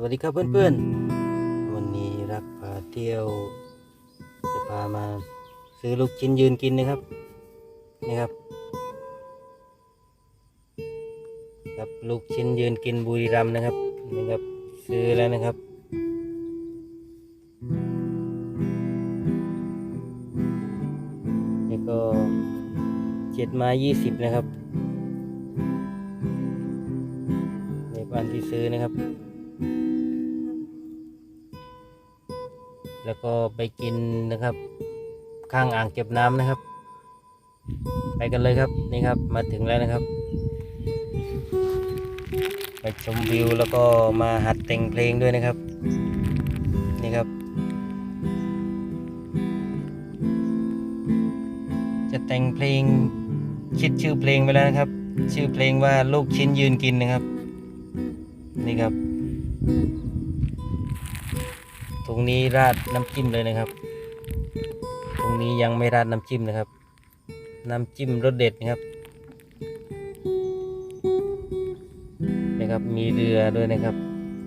สวัสดีครับเพื่อนๆ วันนี้รักพาเที่ยว จะพามาซื้อลูกชิ้นยืนกินนะครับนี่ครับ ครับลูกชิ้นยืนกินบุรีรัมนะครับนี่ครับซื้อแล้วนะครับนี่ก็เจ็ดม้ยี่สิบนะครับในบ้านที่ซื้อนะครับ แล้วก็ไปกินนะครับ ข้างอ่างเก็บน้ำนะครับ ไปกันเลยครับนี่ครับมาถึงแล้วนะครับ ไปชมวิวแล้วก็มาหัดแต่งเพลงด้วยนะครับ นี่ครับ จะแต่งเพลงคิดชื่อเพลงไปแล้วนะครับ ชื่อเพลงว่าลูกชิ้นยืนกินนะครับ นี่ครับ ตรงนี้ราดน้ำจิ้มเลยนะครับ ตรงนี้ยังไม่ราดน้ำจิ้มนะครับ น้ำจิ้มรสเด็ดนะครับนะครับมีเรือด้วยนะครับ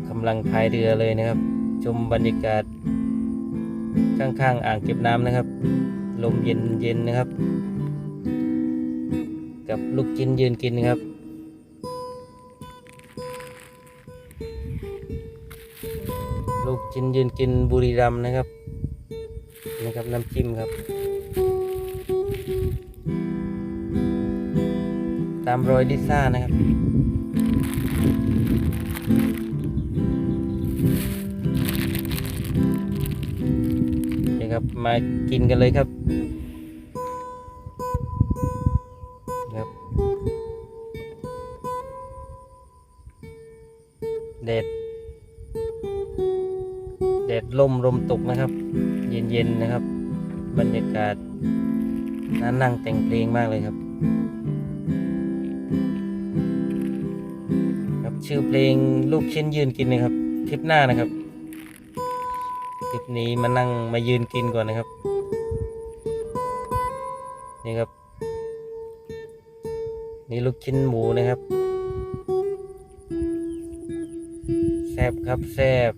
กำลังพายเรือเลยนะครับ ชมบรรยากาศข้างๆอ่างเก็บน้ำนะครับ ลมเย็นๆนะครับ กับลูกชิ้นยืนกินนะครับ กชิ้นยืนกินบุรีรัมนะครับนะครับน้ำจิ้มครับ ตามรอยลิซ่านะครับนี่ครับมากินกันเลยครับครับเด็ด ลมลมตกนะครับ เย็นๆนะครับ บรรยากาศน่านั่งแต่งเพลงมากเลยครับ ครับชื่อเพลงลูกชิ้นยืนกินนะครับคลิปหน้านะครับคลิปนี้มานั่งมายืนกินก่อนนะครับนี่ครับ นี่ลูกชิ้นหมูนะครับแซบครับแซบ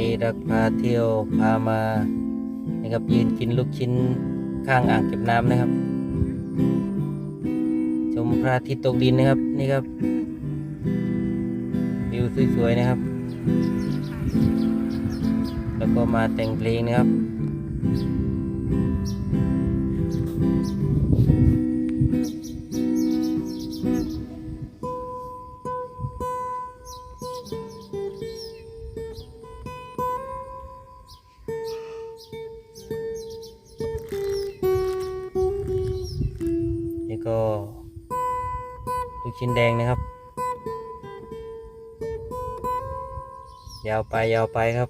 นี้รักพาเที่ยวพามานะครับยืนกินลูกชิ้นข้างอ่างเก็บน้ำนะครับ ชมพระอาทิตย์ตกดินนะครับนี่ครับวิวสวยๆนะครับ แล้วก็มาแต่งเพลงนะครับ ก็ลูกชิ้นแดงนะครับ ยาวไปยาวไปครับ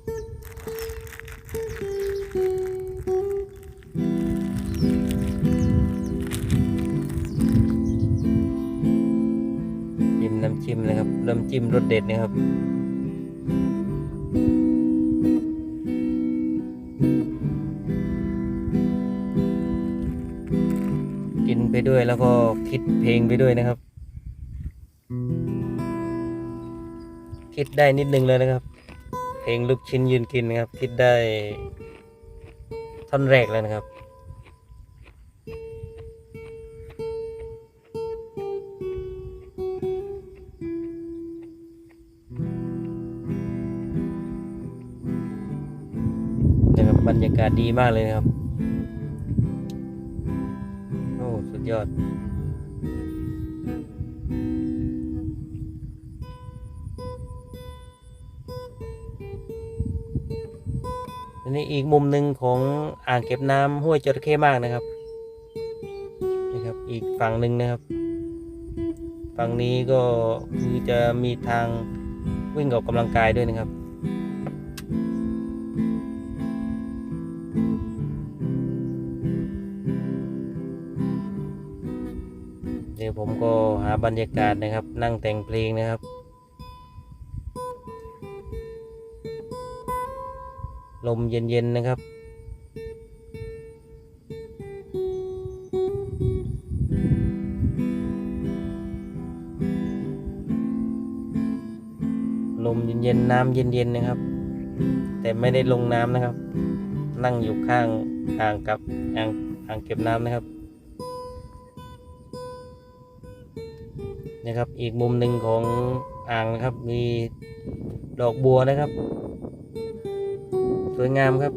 จิ้มน้ำจิ้มเลยครับน้ำจิ้มรสเด็ดนะครับ กินไปด้วยแล้วก็คิดเพลงไปด้วยนะครับ คิดได้นิดนึงเลยนะครับ เพลงลูกชิ้นยืนกินนะครับ คิดได้ท่อนแรกเลยนะครับนะครับบรรยากาศดีมากเลยนะครับ ยอด อันนี้อีกมุมหนึ่งของอ่างเก็บน้ำห้วยจระเข้มากนะครับนะครับ อีกฝั่งหนึ่งนะครับ ฝั่งนี้ก็คือจะมีทางวิ่งออกกำลังกายด้วยนะครับ ก็หาบรรยากาศนะครับ นั่งแต่งเพลงนะครับ ลมเย็นๆนะครับลมเย็นๆน้ำเย็นๆนะครับ แต่ไม่ได้ลงน้ำนะครับ นั่งอยู่ข้างอ่างกับอ่างอ่างเก็บน้ำนะครับ นะครับ อีกมุมหนึ่งของอ่างนะครับ มีดอกบัวนะครับ สวยงามครับ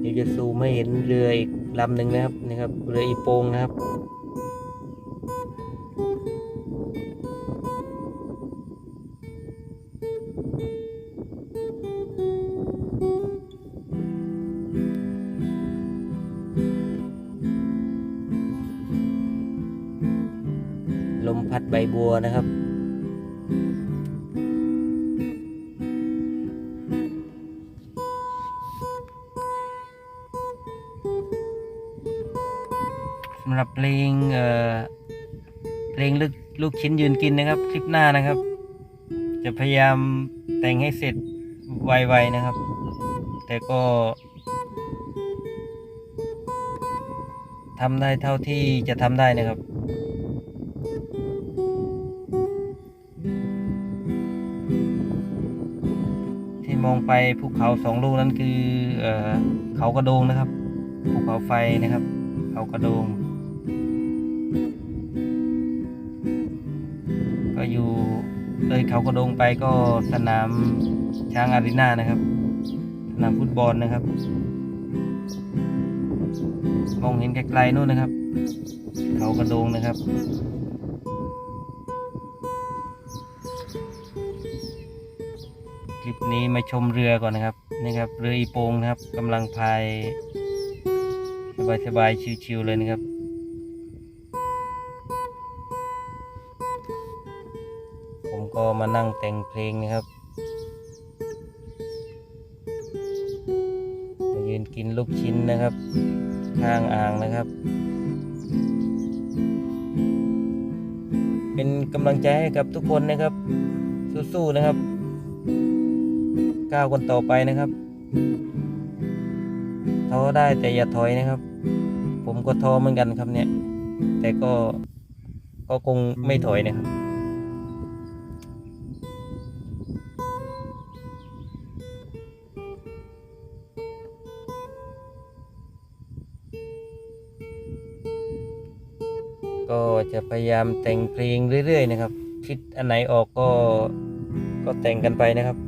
เดี๋ยวจะซูมให้เห็นเรืออีกลำหนึ่งนะครับนี่ครับ เรืออีโปงนะครับ ลมพัดใบบัวนะครับ สำหรับเพลงเอ่อเพลงลูกลูกชิ้นยืนกินนะครับ คลิปหน้านะครับ จะพยายามแต่งให้เสร็จไวๆนะครับ แต่ก็ทำได้เท่าที่จะทำได้นะครับ มองไปภูเขาสองลูกนั้นคือเอ่อเขากระโดงนะครับภูเขาไฟนะครับ เขากระโดง ก็อยู่เลยเขากระโดงไปก็สนามช้างอารีนานะครับ สนามฟุตบอลนะครับ มองเห็นไกลๆนู่นนะครับ เขากระโดงนะครับ คลิปนี้มาชมเรือก่อนนะครับนี่ครับเรืออีโปงนะครับกำลังพายสบายๆชิวๆเลยนะครับผมก็มานั่งแต่งเพลงนะครับมายืนกินลูกชิ้นนะครับ ข้างอ่างนะครับ เป็นกำลังใจให้กับทุกคนนะครับ สู้ๆนะครับ ก้าวกันต่อไปนะครับท้อได้แต่อย่าถอยนะครับ ผมก็ท้อเหมือนกันครับเนี่ย แต่ก็ก็คงไม่ถอยนะครับก็จะพยายามแต่งเพลงเรื่อย ๆ นะครับ คิดอันไหนออกก็ก็แต่งกันไปนะครับ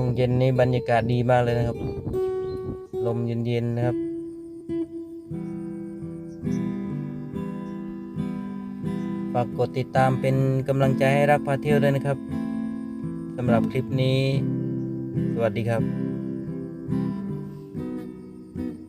ช่วงเย็นนี้บรรยากาศดีมากเลยนะครับ ลมเย็นๆนะครับ ฝากกดติดตามเป็นกำลังใจให้รักพาเที่ยวด้วยนะครับสำหรับคลิปนี้ สวัสดีครับ